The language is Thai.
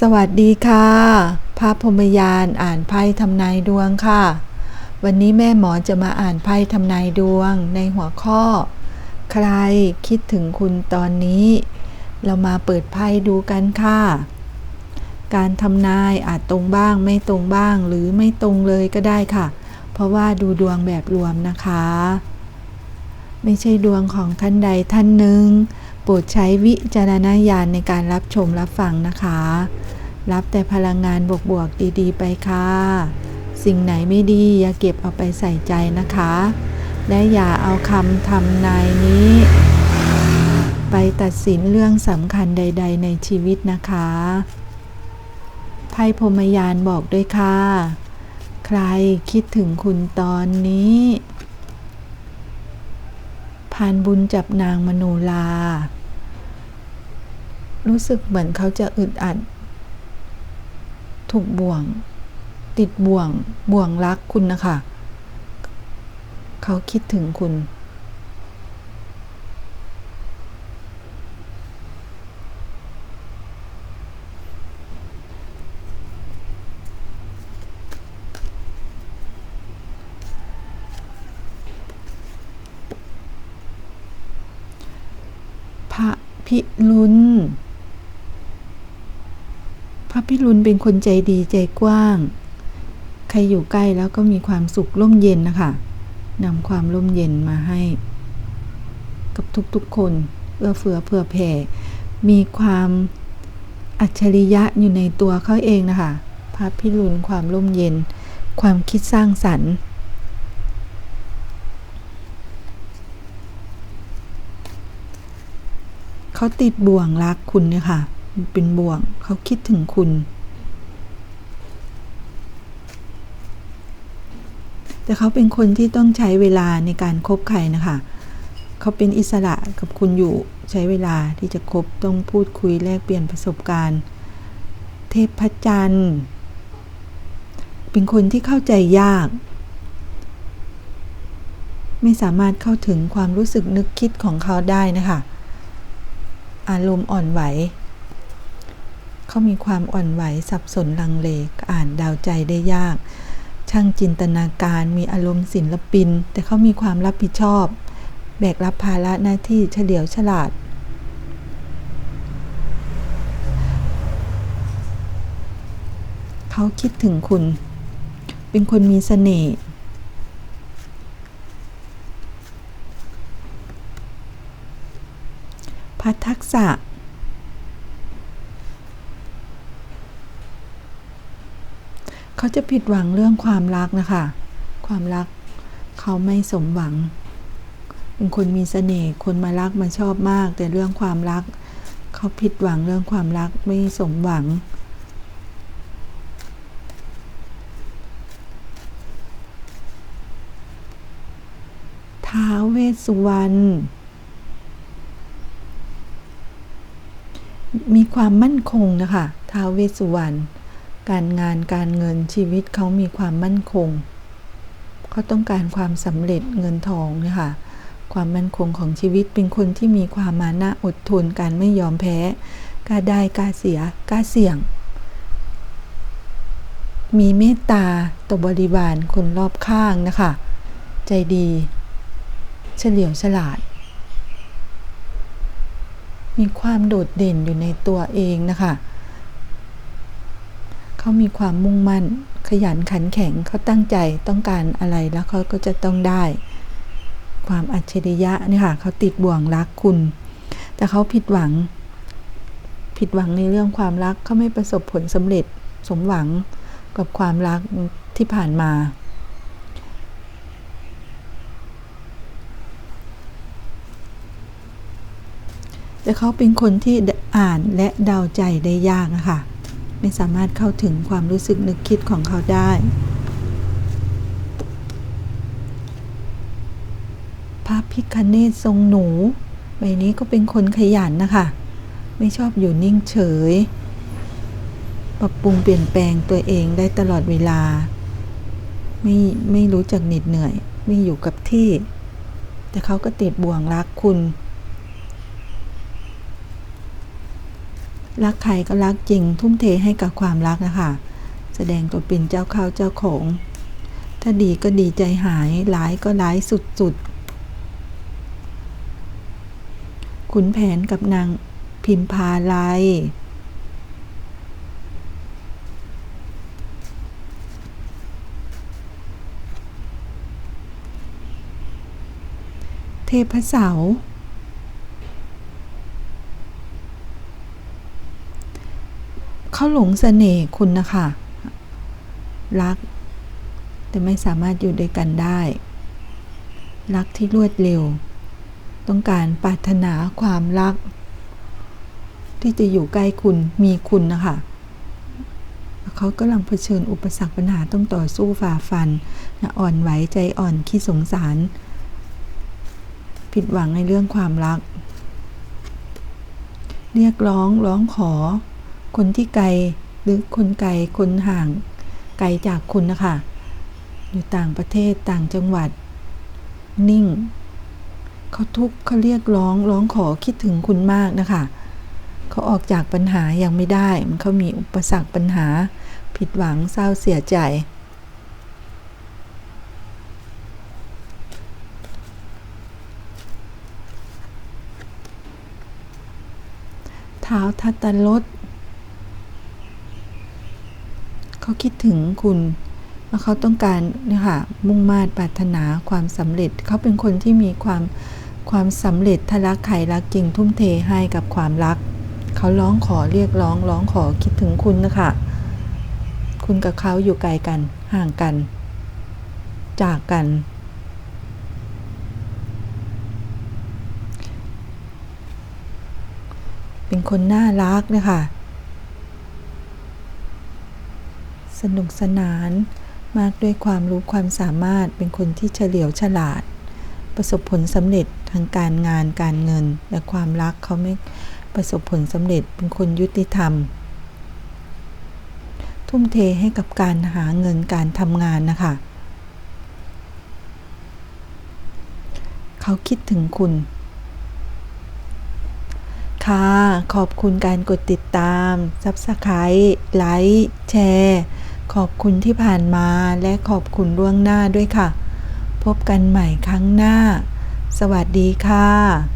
สวัสดีค่ะ พระพรมยานอ่านไพ่ทำนายดวงค่ะ วันนี้แม่หมอจะมาอ่านไพ่ทำนายดวงในหัวข้อ ใครคิดถึงคุณตอนนี้ เรามาเปิดไพ่ดูกันค่ะ การทำนายอาจตรงบ้างไม่ตรงบ้างหรือไม่ตรงเลยก็ได้ค่ะ เพราะว่าดูดวงแบบรวมนะคะ ไม่ใช่ดวงของท่านใดท่านหนึ่ง โปรดใช้วิจารณญาณในการรับชมรับฟังนะคะ รับแต่พลังงานบวกๆดีๆ ไปค่ะ สิ่งไหนไม่ดีอย่าเก็บเอาไปใส่ใจนะคะ และอย่าเอาคำทำนายนี้ ไปตัดสินเรื่องสำคัญใด ๆ ในชีวิตนะคะไพ่พรมยานบอกด้วยค่ะ ใครคิดถึงคุณตอนนี้พานบุญจับนางมโนลา รู้สึกเหมือนเขาจะอึดอัด ถูกบ่วง ติดบ่วง บ่วงรักคุณนะคะ เขาคิดถึงคุณ พระพิรุณ ระพิรุณเป็นคนใจดีใจกว้าง ใครอยู่ใกล้แล้วก็มีความสุขร่มเย็นนะคะนำความร่มเย็นมาให้ กับทุกๆคนเอื้อเฟื้อเผื่อแผ่ มีความอัจฉริยะอยู่ในตัวเขาเองนะคะพระพิรุณความร่มเย็น ความคิดสร้างสรรค์เขาติดบ่วงรักคุณเนี่ยค่ะ เป็นบ่วง เขาคิดถึงคุณ แต่เขาเป็นคนที่ต้องใช้เวลาในการคบใครนะคะ เขาเป็นอิสระกับคุณอยู่ใช้เวลาที่จะคบต้องพูดคุยแลกเปลี่ยนประสบการณ์ เทพจันทร์เป็นคนที่เข้าใจยาก ไม่สามารถเข้าถึงความรู้สึกนึกคิดของเขาได้นะคะ อารมณ์อ่อนไหว เขามีความอ่อนไหวสับสนลังเลอ่านดาวใจได้ยาก ช่างจินตนาการมีอารมณ์ศิลปิน แต่เขามีความรับผิดชอบ แบกรับภาระหน้าที่เฉลียวฉลาด เขาคิดถึงคุณ เป็นคนมีเสน่ห์พัฒทักษะ เขาจะผิดหวังเรื่องความรักนะคะ ความรักเขาไม่สมหวัง เป็นคนมีเสน่ห์คนมารักมาชอบมาก แต่เรื่องความรัก เขาผิดหวังเรื่องความรักไม่สมหวัง ท้าวเวสสุวรรณมีความมั่นคงนะคะท้าวเวสสุวรรณ การงานการเงินชีวิตเขามีความมั่นคง เขาต้องการความสำเร็จเงินทองนี่ยค่ะความมั่นคงของชีวิตเป็นคนที่มีความมานะอดทนการไม่ยอมแพ้กล้าได้กล้าเสียกล้าเสี่ยง มีเมตตาต่อบริวารคนรอบข้างนะคะ ใจดี เฉลียวฉลาด มีความโดดเด่นอยู่ในตัวเองนะคะ เขามีความมุ่งมั่น ขยันขันแข็งเขาตั้งใจต้องการอะไรแล้วเขาก็จะต้องได้ ความอัจฉริยะนี่ค่ะเขาติดบ่วงรักคุณ แต่เขาผิดหวัง ผิดหวังในเรื่องความรักเขาไม่ประสบผลสำเร็จสมหวังกับความรักที่ผ่านมาแต่เขาเป็นคนที่อ่านและเดาใจได้ยากอะค่ะ ไม่สามารถเข้าถึงความรู้สึกนึกคิดของเขาได้ พระพิคเนศทรงหนูใบนี้ก็เป็นคนขยันนะคะ ไม่ชอบอยู่นิ่งเฉย ปรับปรุงเปลี่ยนแปลงตัวเองได้ตลอดเวลา ไม่ไม่รู้จักเหน็ดเหนื่อย ไม่อยู่กับที่ แต่เขาก็ติดบ่วงรักคุณ รักใครก็รักจริง ทุ่มเทให้กับความรักนะคะแสดงตัวเป็นเจ้าข้าวเจ้าของ ถ้าดีก็ดีใจหายร้ายก็ร้ายสุดๆขุนแผนกับนางพิมพาไลยเทพเสา เขาหลงเสน่ห์คุณนะคะ รัก แต่ไม่สามารถอยู่ด้วยกันได้ รักที่รวดเร็ว ต้องการปรารถนาความรัก ที่จะอยู่ใกล้คุณมีคุณนะคะเขากำลังเผชิญอุปสรรคปัญหาต้องต่อสู้ฝ่าฟันนะอ่อนไหวใจอ่อนขี้สงสาร ผิดหวังในเรื่องความรัก เรียกร้องร้องขอ คนที่ไกลหรือคนไกลคนห่างไกลจากคุณนะคะ อยู่ต่างประเทศต่างจังหวัด นิ่ง เขาทุกข์เขาเรียกร้องร้องขอคิดถึงคุณมากนะคะ เขาออกจากปัญหายังไม่ได้ มันเขามีอุปสรรคปัญหา ผิดหวังเศร้าเสียใจเท้าทัตตรถ เขาคิดถึงคุณว่าเขาต้องการเนี่ยค่ะมุ่งมา่ปรารถนาความสำเร็จ เขาเป็นคนที่มีความความสำเร็จถ้ารักใครรักจริงทุ่มเทให้กับความรัก เขาร้องขอเรียกร้องร้องขอคิดถึงคุณนะคะคุณกับเขาอยู่ไกลกันห่างกัน จากกัน เป็นคนน่ารักนะคะ สนุกสนาน มากด้วยความรู้ความสามารถเป็นคนที่เฉลียวฉลาด ประสบผลสำเร็จทางการงานการเงิน และความรักเขาไม่ประสบผลสำเร็จเป็นคนยุติธรรม ทุ่มเทให้กับการหาเงินการทำงานนะคะ เขาคิดถึงคุณค่ะ ขอบคุณการกดติดตาม Subscribe ไลค์ แชร์ ขอบคุณที่ผ่านมาและขอบคุณล่วงหน้าด้วยค่ะ พบกันใหม่ครั้งหน้า สวัสดีค่ะ